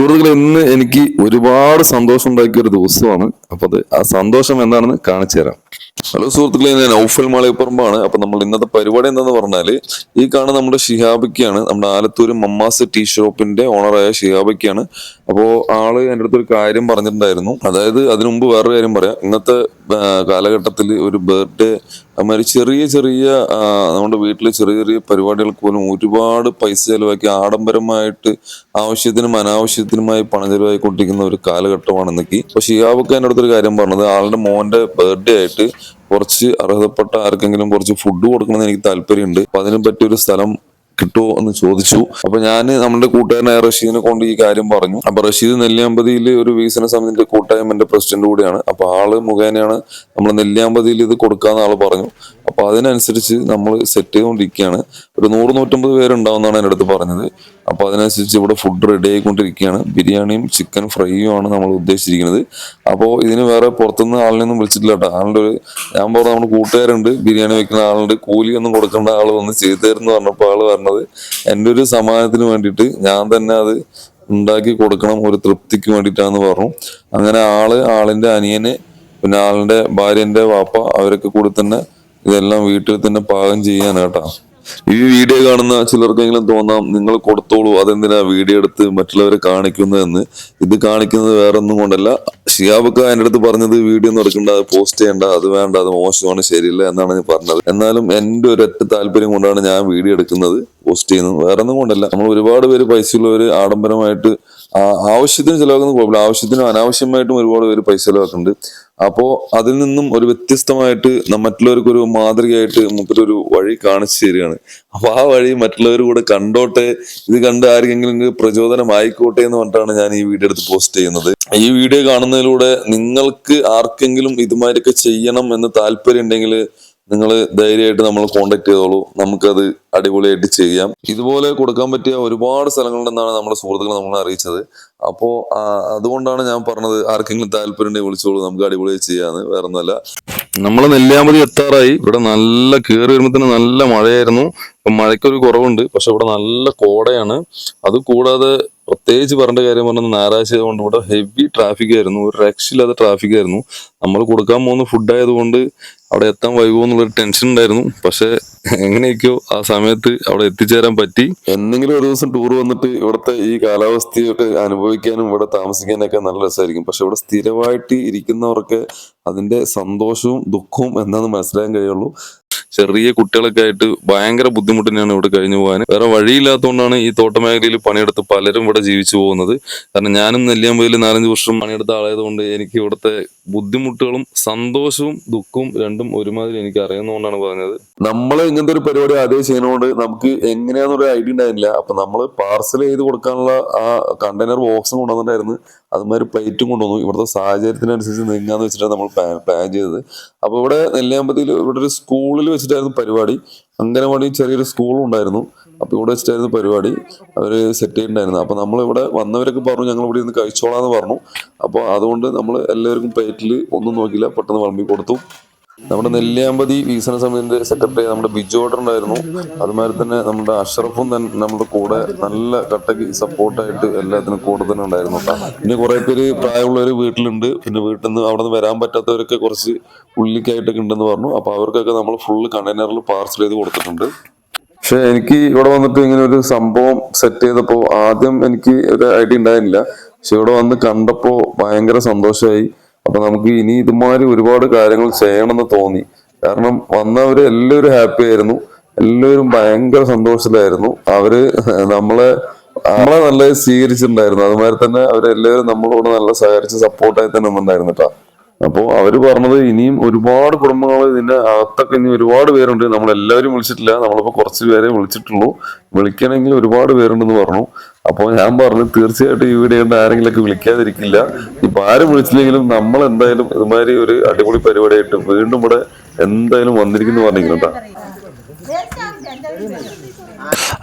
സുഹൃത്തുക്കളെ ഇന്ന് എനിക്ക് ഒരുപാട് സന്തോഷം ഉണ്ടാക്കിയ ഒരു ദിവസമാണ്. അപ്പൊ അത് ആ സന്തോഷം എന്താണെന്ന് കാണിച്ചു തരാം ഹലോ സുഹൃത്തുക്കളെ ഞാൻ ഔഫൽ മാളികപ്പുറമ്പാണ്. അപ്പൊ നമ്മൾ ഇന്നത്തെ പരിപാടി എന്താന്ന് പറഞ്ഞാൽ ഈ കാണുന്ന നമ്മുടെ ഷിഹാബിക്കാണ് നമ്മുടെ ആലത്തൂർ മമ്മാസ് ടീ ഷോപ്പിന്റെ ഓണറായ ഷിഹാബിക്കാണ്. അപ്പോ ആൾ എന്റെ അടുത്ത് ഒരു കാര്യം പറഞ്ഞിട്ടുണ്ടായിരുന്നു. അതായത് അതിനു മുമ്പ് വേറൊരു കാര്യം പറയാം. ഇന്നത്തെ കാലഘട്ടത്തിൽ ഒരു ബർത്ത്ഡേ അതുമാതിരി ചെറിയ ചെറിയ നമ്മുടെ വീട്ടിൽ ചെറിയ ചെറിയ പരിപാടികൾക്ക് പോലും ഒരുപാട് പൈസ ചെലവാക്കി ആഡംബരമായിട്ട് ആവശ്യത്തിനും അനാവശ്യത്തിനുമായി പണം ചെലവായിക്കൊണ്ടിരിക്കുന്ന ഒരു കാലഘട്ടമാണ് ഇന്നേക്ക് അപ്പൊ ഷിയാബൊക്കെ എന്റെ അടുത്തൊരു കാര്യം പറഞ്ഞത് ആളുടെ മോന്റെ ബർത്ത്ഡേ ആയിട്ട് കുറച്ച് അർഹതപ്പെട്ട ആർക്കെങ്കിലും കുറച്ച് ഫുഡ് കൊടുക്കണമെന്ന് എനിക്ക് താല്പര്യമുണ്ട്. അപ്പൊ അതിനെ പറ്റിയൊരു സ്ഥലം കിട്ടുമോ എന്ന് ചോദിച്ചു. അപ്പൊ ഞാൻ നമ്മുടെ കൂട്ടുകാരനായ റഷീദിനെ കൊണ്ട് ഈ കാര്യം പറഞ്ഞു. അപ്പൊ റഷീദ് നെല്ലിയാമ്പതിയിൽ ഒരു വികസന സമിതിന്റെ കൂട്ടായ്മന്റെ പ്രസിഡന്റ് കൂടിയാണ്. അപ്പൊ ആൾ മുഖേനയാണ് നമ്മൾ നെല്ലിയാമ്പതിയിൽ ഇത് കൊടുക്കാന്ന് ആൾ പറഞ്ഞു. അപ്പൊ അതിനനുസരിച്ച് നമ്മൾ സെറ്റ് ചെയ്തുകൊണ്ടിരിക്കുകയാണ് ഒരു നൂറ് നൂറ്റമ്പത് പേരുണ്ടാവുന്നതാണ് എന്റെ അടുത്ത് പറഞ്ഞത്. അപ്പൊ അതിനനുസരിച്ച് ഇവിടെ ഫുഡ് റെഡി ആയിക്കൊണ്ടിരിക്കുകയാണ് ബിരിയാണിയും ചിക്കൻ ഫ്രൈയും ആണ് നമ്മൾ ഉദ്ദേശിച്ചിരിക്കുന്നത്. അപ്പോൾ ഇതിന് വേറെ പുറത്തുനിന്ന് ആളിനൊന്നും വിളിച്ചിട്ടില്ല കേട്ടോ. ആളുടെ ഒരു ഞാൻ പറഞ്ഞു നമ്മുടെ കൂട്ടുകാരുണ്ട്. ബിരിയാണി വെക്കുന്ന ആളുണ്ട്. കൂലി ഒന്നും കൊടുക്കേണ്ട ആൾ വന്ന് ചെയ്തു തരുന്നു പറഞ്ഞപ്പോൾ ആൾ പറഞ്ഞത് എന്റെ ഒരു സമാധാനത്തിന് വേണ്ടിയിട്ട് ഞാൻ തന്നെ അത് ഉണ്ടാക്കി കൊടുക്കണം ഒരു തൃപ്തിക്ക് വേണ്ടിയിട്ടാന്ന് പറഞ്ഞു. അങ്ങനെ ആൾ ആളിന്റെ അനിയന് പിന്നെ ആളിന്റെ ഭാര്യന്റെ വാപ്പ അവരൊക്കെ കൂടി തന്നെ ഇതെല്ലാം വീട്ടിൽ തന്നെ പാകം ചെയ്യാനാട്ടാ. കേട്ടാ ഈ വീഡിയോ കാണുന്ന ചിലർക്കെങ്കിലും തോന്നാം നിങ്ങൾ കൊടുത്തോളൂ അതെന്തിനാ വീഡിയോ എടുത്ത് മറ്റുള്ളവരെ കാണിക്കുന്നതെന്ന് ഇത് കാണിക്കുന്നത് വേറെ ഒന്നും കൊണ്ടല്ല. ഷിയാബൊക്കെ എന്റെ അടുത്ത് പറഞ്ഞത് വീഡിയോ ഒന്നും എടുക്കണ്ട അത് പോസ്റ്റ് ചെയ്യണ്ട അത് വേണ്ട അത് മോശമാണ് ശരിയില്ല എന്നാണ് ഞാൻ പറഞ്ഞത്. എന്നാലും എന്റെ ഒരൊറ്റ താല്പര്യം കൊണ്ടാണ് ഞാൻ വീഡിയോ എടുക്കുന്നത് പോസ്റ്റ് ചെയ്യുന്നത്. വേറെ ഒന്നും കൊണ്ടല്ല. നമ്മൾ ഒരുപാട് പേര് പൈസയുള്ളവർ ആഡംബരമായിട്ട് ആവശ്യത്തിന് ചിലവാക്കുന്ന കുഴപ്പമില്ല ആവശ്യത്തിനും അനാവശ്യമായിട്ടും ഒരുപാട് പേര് പൈസ ചിലവാക്കുന്നുണ്ട്. അപ്പോ അതിൽ നിന്നും ഒരു വ്യത്യസ്തമായിട്ട് മറ്റുള്ളവർക്ക് ഒരു മാതൃകയായിട്ട് മൂപ്പരൊരു വഴി കാണിച്ചു തരികയാണ്. അപ്പൊ ആ വഴി മറ്റുള്ളവർ കൂടെ കണ്ടോട്ടെ ഇത് കണ്ട് ആർക്കെങ്കിലും പ്രചോദനം ആയിക്കോട്ടെ എന്ന് പറഞ്ഞിട്ടാണ് ഞാൻ ഈ വീഡിയോ എടുത്ത് പോസ്റ്റ് ചെയ്യുന്നത്. ഈ വീഡിയോ കാണുന്നതിലൂടെ നിങ്ങൾക്ക് ആർക്കെങ്കിലും ഇതുമാതിരിയൊക്കെ ചെയ്യണം എന്ന് താല്പര്യം ഉണ്ടെങ്കിൽ നിങ്ങൾ ധൈര്യമായിട്ട് നമ്മൾ കോണ്ടാക്ട് ചെയ്തോളൂ. നമുക്കത് അടിപൊളിയായിട്ട് ചെയ്യാം. ഇതുപോലെ കൊടുക്കാൻ പറ്റിയ ഒരുപാട് സ്ഥലങ്ങളുണ്ടെന്നാണ് നമ്മുടെ സുഹൃത്തുക്കൾ നമ്മളെ അറിയിച്ചത്. അപ്പോ അതുകൊണ്ടാണ് ഞാൻ പറഞ്ഞത് ആർക്കെങ്കിലും താല്പര്യം വിളിച്ചോളൂ. നമുക്ക് അടിപൊളിയായി ചെയ്യാന്ന്. വേറെ ഒന്നല്ല നമ്മൾ നെല്ലിയാമ്പതി എത്താറായി. ഇവിടെ നല്ല കയറി വരുമ്പോൾ തന്നെ നല്ല മഴയായിരുന്നു. ഇപ്പൊ മഴയ്ക്കൊരു കുറവുണ്ട്. പക്ഷെ ഇവിടെ നല്ല കോടയാണ്. അത് കൂടാതെ പ്രത്യേകിച്ച് പറഞ്ഞ കാര്യം പറഞ്ഞത് ഞായറാഴ്ച ആയതുകൊണ്ട് ഇവിടെ ഹെവി ട്രാഫിക് ആയിരുന്നു. ഒരു രക്ഷയില്ലാത്ത ട്രാഫിക് ആയിരുന്നു. നമ്മൾ കൊടുക്കാൻ പോകുന്ന ഫുഡ് ആയതുകൊണ്ട് അവിടെ എത്താൻ വൈകുമോ എന്നുള്ളൊരു ടെൻഷൻ ഉണ്ടായിരുന്നു. പക്ഷെ എങ്ങനെയൊക്കെയോ ആ സമയത്ത് അവിടെ എത്തിച്ചേരാൻ പറ്റി. എന്തെങ്കിലും ഒരു ദിവസം ടൂർ വന്നിട്ട് ഇവിടുത്തെ ഈ കാലാവസ്ഥയൊക്കെ അനുഭവിക്കാനും ഇവിടെ താമസിക്കാനൊക്കെ നല്ല രസമായിരിക്കും. പക്ഷെ ഇവിടെ സ്ഥിരമായിട്ട് ഇരിക്കുന്നവർക്ക് അതിന്റെ സന്തോഷവും ദുഃഖവും എന്താണെന്ന് മനസ്സിലാക്കാൻ കഴിയുള്ളൂ. ചെറിയ കുട്ടികളൊക്കെ ആയിട്ട് ഭയങ്കര ബുദ്ധിമുട്ട് തന്നെയാണ് ഇവിടെ കഴിഞ്ഞു പോകാൻ. വേറെ വഴിയില്ലാത്തതുകൊണ്ടാണ് ഈ തോട്ടമേഖലയിൽ പണിയെടുത്ത് പലരും ഇവിടെ ജീവിച്ചു പോകുന്നത്. കാരണം ഞാനും നെല്ലിയാമ്പതിൽ നാലഞ്ച് വർഷം പണിയെടുത്ത ആളായതുകൊണ്ട് എനിക്ക് ഇവിടുത്തെ ബുദ്ധിമുട്ടുകളും സന്തോഷവും ദുഃഖവും രണ്ടും ഒരുമാതിരി എനിക്ക് അറിയുന്നതുകൊണ്ടാണ് പറഞ്ഞത്. നമ്മൾ ഇങ്ങനത്തെ ഒരു പരിപാടി ആദ്യം ചെയ്യുന്നതുകൊണ്ട് നമുക്ക് എങ്ങനെയാണെന്നൊരു ഐഡിയ ഉണ്ടായിരുന്നില്ല. അപ്പൊ നമ്മൾ പാർസൽ ചെയ്ത് കൊടുക്കാനുള്ള ആ കണ്ടെയ്നർ ബോക്സും കൊണ്ടുവന്നിട്ടായിരുന്നു അതുമാതിരി പ്ലേറ്റും കൊണ്ടുവന്നു. ഇവിടുത്തെ സാഹചര്യത്തിനനുസരിച്ച് നീങ്ങാന്ന് വെച്ചിട്ടാണ് നമ്മൾ പ്ലാൻ ചെയ്തത്. അപ്പൊ ഇവിടെ നെല്ലിയാമ്പതിയിൽ ഇവിടെ ഒരു സ്കൂളിൽ വെച്ചിട്ടായിരുന്നു പരിപാടി. അംഗനവാടി ചെറിയൊരു സ്കൂളും ഉണ്ടായിരുന്നു. അപ്പൊ ഇവിടെ വെച്ചിട്ടായിരുന്നു പരിപാടി. അവർ സെറ്റ് ചെയ്തിട്ടുണ്ടായിരുന്നു. അപ്പൊ നമ്മൾ ഇവിടെ വന്നവരൊക്കെ പറഞ്ഞു ഞങ്ങൾ ഇവിടെ നിന്ന് കഴിച്ചോളാന്ന് പറഞ്ഞു. അപ്പോൾ അതുകൊണ്ട് നമ്മൾ എല്ലാവർക്കും പ്ലേറ്റിൽ ഒന്നും നോക്കിയില്ല. പെട്ടെന്ന് വിളമ്പി കൊടുത്തു. നമ്മുടെ നെല്ലിയാമ്പതി വികസന സമിതിന്റെ സെക്രട്ടറി നമ്മുടെ ബിജോട്ടർ ഉണ്ടായിരുന്നു അതുമാതിരി തന്നെ നമ്മുടെ അഷറഫും തന്നെ നമ്മുടെ കൂടെ നല്ല കട്ടക്ക് സപ്പോർട്ടായിട്ട് എല്ലാത്തിനും കൂടെ തന്നെ ഉണ്ടായിരുന്നു പിന്നെ കുറെ പേര് പ്രായമുള്ളവർ വീട്ടിലുണ്ട്. പിന്നെ വീട്ടിൽ നിന്ന് അവിടെ നിന്ന് വരാൻ പറ്റാത്തവരൊക്കെ കുറച്ച് ഉള്ളിക്കായിട്ടൊക്കെ ഉണ്ടെന്ന് പറഞ്ഞു. അപ്പൊ അവർക്കൊക്കെ നമ്മൾ ഫുള്ള് കണ്ടെയ്നറിൽ പാർസൽ ചെയ്ത് കൊടുത്തിട്ടുണ്ട്. പക്ഷെ എനിക്ക് ഇവിടെ വന്നിട്ട് ഇങ്ങനെ ഒരു സംഭവം സെറ്റ് ചെയ്തപ്പോൾ ആദ്യം എനിക്ക് ഒരു ഐഡിയ ഉണ്ടായിരുന്നില്ല. പക്ഷെ ഇവിടെ വന്ന് കണ്ടപ്പോൾ ഭയങ്കര സന്തോഷമായി അപ്പൊ നമുക്ക് ഇനി ഇതുമാതിരി ഒരുപാട് കാര്യങ്ങൾ ചെയ്യണമെന്ന് തോന്നി. കാരണം വന്നവര് എല്ലാവരും ഹാപ്പി ആയിരുന്നു. എല്ലാവരും ഭയങ്കര സന്തോഷത്തിലായിരുന്നു. അവർ നമ്മളെ നമ്മളെ നല്ല സ്വീകരിച്ചിട്ടുണ്ടായിരുന്നു. അതുമാതിരി തന്നെ അവരെല്ലാവരും നമ്മളോട് നല്ല സഹകരിച്ച് സപ്പോർട്ടായി തന്നെ ഉണ്ടായിരുന്നു കേട്ടോ അപ്പോൾ അവർ പറഞ്ഞത് ഇനിയും ഒരുപാട് കുടുംബങ്ങൾ ഇതിന്റെ അകത്തൊക്കെ ഇനി ഒരുപാട് പേരുണ്ട്. നമ്മൾ എല്ലാവരും വിളിച്ചിട്ടില്ല. നമ്മളിപ്പോ കുറച്ച് പേരെ വിളിച്ചിട്ടുള്ളൂ. വിളിക്കണമെങ്കിൽ ഒരുപാട് പേരുണ്ടെന്ന് പറഞ്ഞു. അപ്പോൾ ഞാൻ പറഞ്ഞു തീർച്ചയായിട്ടും ഈ വീഡിയോ കണ്ട് ആരെങ്കിലൊക്കെ വിളിക്കാതിരിക്കില്ല. ഇപ്പൊ ആരും വിളിച്ചില്ലെങ്കിലും നമ്മൾ എന്തായാലും ഇതുമാതിരി ഒരു അടിപൊളി പരിപാടിയായിട്ട് വീണ്ടും ഇവിടെ എന്തായാലും വന്നിരിക്കുന്നു പറഞ്ഞിരിക്കുന്നു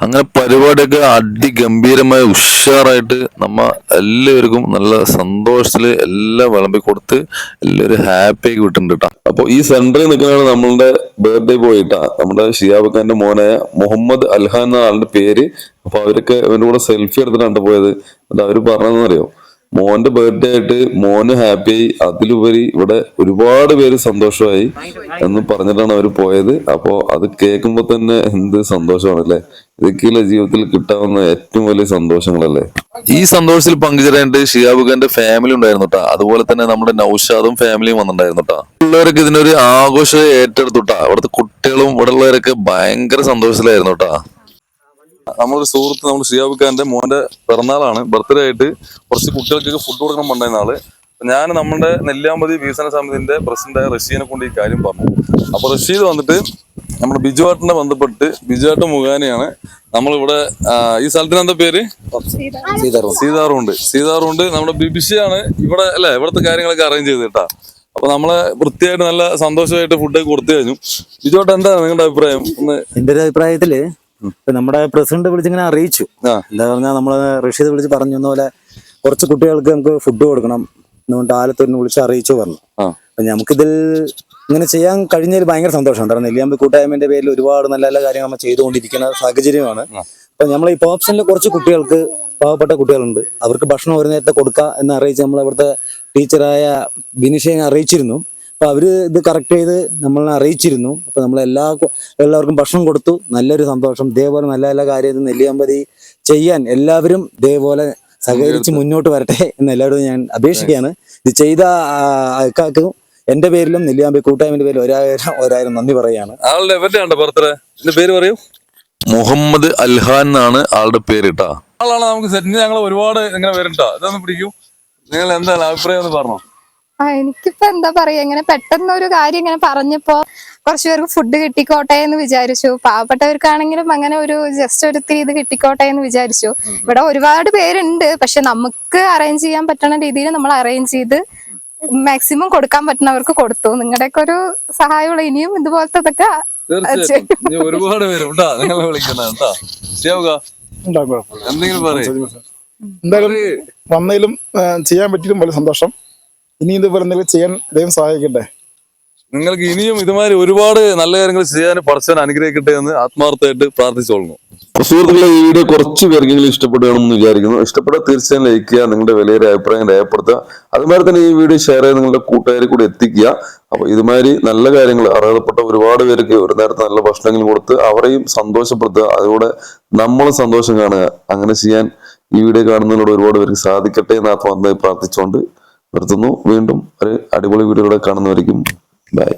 അങ്ങനെ പരിപാടിയൊക്കെ അതിഗംഭീരമായ ഉഷാറായിട്ട് നമ്മ എല്ലാവർക്കും നല്ല സന്തോഷത്തിൽ എല്ലാം വിളമ്പി കൊടുത്ത് എല്ലാവരും ഹാപ്പി ആക്കി വിട്ടിട്ടുണ്ട് കേട്ടോ അപ്പൊ ഈ സെന്ററിൽ നിൽക്കുന്നതാണ് നമ്മളുടെ ബർത്ത്ഡേ ട്ടാ. നമ്മുടെ ഷിയാബ് ഖാന്റെ മോനായ മുഹമ്മദ് അൽഹാൻ എന്ന ആളുടെ പേര്. അപ്പൊ അവരൊക്കെ അവരുടെ കൂടെ സെൽഫി എടുത്തിട്ടാണ് പോയത്. എന്നിട്ട് അവർ പറഞ്ഞതെന്നറിയോ മോന്റെ ബർത്ത്ഡേ ആയിട്ട് മോന് ഹാപ്പി ആയി. അതിലുപരി ഇവിടെ ഒരുപാട് പേര് സന്തോഷമായി എന്ന് പറഞ്ഞിട്ടാണ് അവർ പോയത്. അപ്പോ അത് കേൾക്കുമ്പോ തന്നെ എന്ത് സന്തോഷമാണ് അല്ലെ? ഇതൊക്കെയുള്ള ജീവിതത്തിൽ കിട്ടാവുന്ന ഏറ്റവും വലിയ സന്തോഷങ്ങളല്ലേ? ഈ സന്തോഷത്തിൽ പങ്കുചേരാനായിട്ട് ഷിയാബ് ഖാന്റെ ഫാമിലി ഉണ്ടായിരുന്നു കേട്ടാ അതുപോലെ തന്നെ നമ്മുടെ നൌഷാദും ഫാമിലിയും വന്നിട്ടുണ്ടായിരുന്നു കേട്ടാ ഉള്ളവരൊക്കെ ഇതിനൊരു ആഘോഷം ഏറ്റെടുത്തുട്ടാ അവിടുത്തെ കുട്ടികളും ഇവിടെ ഉള്ളവരൊക്കെ ഭയങ്കര സന്തോഷത്തിലായിരുന്നു കേട്ടാ നമ്മളൊരു സുഹൃത്ത് നമ്മൾ ഷിയാബ് ഖാന്റെ മോന്റെ പിറന്നാളാണ്. ബർത്ത്ഡേ ആയിട്ട് കുറച്ച് കുട്ടികൾക്ക് ഫുഡ് കൊടുക്കണം പണ്ടായിരുന്ന ആൾ. ഞാൻ നമ്മുടെ നെല്ലിയാമ്പതി വികസന സമിതിന്റെ പ്രസിഡന്റായ റഷീദിനെ കൊണ്ട് ഈ കാര്യം പറഞ്ഞു. അപ്പൊ റഷീദ് വന്നിട്ട് നമ്മുടെ ബിജുവാട്ടിനെ ബന്ധപ്പെട്ട് ബിജുവാട്ട് മുഖാനയാണ് നമ്മളിവിടെ ഈ സ്ഥലത്തിന് എന്താ പേര്? സീതാറുണ്ട് സീതാറുണ്ട് നമ്മുടെ ബിബിഷയാണ് ഇവിടെ അല്ലെ? ഇവിടുത്തെ കാര്യങ്ങളൊക്കെ അറേഞ്ച് ചെയ്ത് കേട്ടാ. അപ്പൊ നമ്മളെ വൃത്തിയായിട്ട് നല്ല സന്തോഷമായിട്ട് ഫുഡൊക്കെ കൊടുത്തു കഴിഞ്ഞു. ബിജുവാട്ട് എന്താ നിങ്ങളുടെ അഭിപ്രായം? എന്റെ ഒരു അഭിപ്രായത്തിൽ ഇപ്പൊ നമ്മുടെ പ്രസിഡന്റ് വിളിച്ചിങ്ങനെ അറിയിച്ചു. എന്താ പറഞ്ഞാൽ നമ്മൾ റഷീദ് വിളിച്ച് പറഞ്ഞു പോലെ കുറച്ച് കുട്ടികൾക്ക് നമുക്ക് ഫുഡ് കൊടുക്കണം എന്നുകൊണ്ട് ആലത്തൂരിന് വിളിച്ച് അറിയിച്ചു പറഞ്ഞു. അപ്പൊ നമുക്കിതിൽ ഇങ്ങനെ ചെയ്യാൻ കഴിഞ്ഞതിൽ ഭയങ്കര സന്തോഷമുണ്ട്. കാരണം നെല്ലിയാമ്പ് കൂട്ടായ്മന്റെ പേരിൽ ഒരുപാട് നല്ല നല്ല കാര്യങ്ങൾ നമ്മൾ ചെയ്തുകൊണ്ടിരിക്കുന്ന സാഹചര്യമാണ്. അപ്പൊ നമ്മൾ ഈ ഓപ്ഷനിൽ കുറച്ച് കുട്ടികൾക്ക് പാവപ്പെട്ട കുട്ടികളുണ്ട്. അവർക്ക് ഭക്ഷണം ഒരു നേരത്തെ കൊടുക്കുക എന്ന് അറിയിച്ച് നമ്മൾ അവിടുത്തെ ടീച്ചറായ ബിനിഷയെ അറിയിച്ചിരുന്നു. അപ്പൊ അവർ ഇത് കറക്റ്റ് ചെയ്ത് നമ്മളെ അറിയിച്ചിരുന്നു. അപ്പോൾ നമ്മൾ എല്ലാ എല്ലാവർക്കും ഭക്ഷണം കൊടുത്തു. നല്ലൊരു സന്തോഷം. ഇതേപോലെ നല്ല നല്ല കാര്യം നെല്ലിയാമ്പതി ചെയ്യാൻ എല്ലാവരും ഇതേപോലെ സഹകരിച്ച് മുന്നോട്ട് വരട്ടെ എന്ന് എല്ലാവരും ഞാൻ അപേക്ഷിക്കുകയാണ്. ഇത് ചെയ്ത ആൾക്കാർക്കും എന്റെ പേരിലും നെല്ലിയാമ്പി കൂട്ടായ്മന്റെ പേരിലും ഒരായിരം ഒരായിരം നന്ദി പറയുകയാണ്. ആളുടെ ബർത്ത്ഡേ പേര് പറയൂ. മുഹമ്മദ് അൽഹാൻ എന്നാണ് ആളുടെ പേര് കേട്ടാ. ആളാണ് നമുക്ക് സെറ്റിന് ഞങ്ങൾ ഒരുപാട് ഇങ്ങനെ വരണ്ട ഇതൊന്ന് പിടിക്കും. നിങ്ങൾ എന്താണ് അഭിപ്രായം എന്ന് പറഞ്ഞോ? ആ എനിക്കിപ്പോ എന്താ പറയാ ഇങ്ങനെ പെട്ടെന്ന് ഒരു കാര്യം ഇങ്ങനെ പറഞ്ഞപ്പോ കുറച്ചു പേർക്ക് ഫുഡ് കിട്ടിക്കോട്ടെ എന്ന് വിചാരിച്ചു. പാവപ്പെട്ടവർക്കാണെങ്കിലും അങ്ങനെ ഒരു ജസ്റ്റ് ഒരു ഇത് കിട്ടിക്കോട്ടെ എന്ന് വിചാരിച്ചു. ഇവിടെ ഒരുപാട് പേരുണ്ട് പക്ഷെ നമുക്ക് അറേഞ്ച് ചെയ്യാൻ പറ്റുന്ന രീതിയിൽ നമ്മൾ അറേഞ്ച് ചെയ്ത് മാക്സിമം കൊടുക്കാൻ പറ്റുന്നവർക്ക് കൊടുത്തു. നിങ്ങളുടെയൊക്കെ ഒരു സഹായമുള്ള ഇനിയും ഇതുപോലത്തെ ഇതൊക്കെ തീർച്ചയായിട്ടും ഒരുപാട് പേരും കേട്ടാ നിങ്ങൾ വിളിക്കുന്ന കേട്ടാ. ശരിയാവുക എന്തെങ്കിലും പറയും. എന്തായാലും വന്നതിലും ചെയ്യാൻ പറ്റിയിട്ടും വളരെ സന്തോഷം. ഇനി ഇതുപോലെ എന്തെങ്കിലും ചെയ്യാൻ ദൈവം സഹായിക്കട്ടെ. നിങ്ങൾക്ക് ഇനിയും ഇതുമാതിരി ഒരുപാട് നല്ല കാര്യങ്ങൾ ചെയ്യാൻ പടച്ചവൻ അനുഗ്രഹിക്കട്ടെ എന്ന് ആത്മാർത്ഥമായിട്ട് പ്രാർത്ഥിച്ചോളുന്നു സുഹൃത്തുക്കളെ ഈ വീഡിയോ കുറച്ച് പേർക്കെങ്കിലും ഇഷ്ടപ്പെടുകയാണെന്ന് വിചാരിക്കുന്നു. ഇഷ്ടപ്പെട്ടാൽ തീർച്ചയായും ലൈക്ക് ചെയ്യുക നിങ്ങളുടെ വിലയേറെ അഭിപ്രായം രേഖപ്പെടുത്തുക. അതുമാതിരി തന്നെ ഈ വീഡിയോ ഷെയർ ചെയ്ത് നിങ്ങളുടെ കൂട്ടുകാരെ കൂടി എത്തിക്കുക. അപ്പൊ ഇതുമാതിരി നല്ല കാര്യങ്ങൾ അർഹതപ്പെട്ട ഒരുപാട് പേർക്ക് ഒരു നേരത്തെ നല്ല ഭക്ഷണങ്ങൾ കൊടുത്ത് അവരെയും സന്തോഷപ്പെടുത്തുക. അതുകൂടെ നമ്മളും സന്തോഷം കാണുക. അങ്ങനെ ചെയ്യാൻ ഈ വീഡിയോ കാണുന്നതിലൂടെ ഒരുപാട് പേർക്ക് സാധിക്കട്ടെ എന്ന് ആത്മാർത്ഥമായി പ്രാർത്ഥിച്ചുകൊണ്ട് നിർത്തുന്നു. വീണ്ടും ഒരു അടിപൊളി വീഡിയോയിലൂടെ കാണുന്നവരിക്കും ബൈ.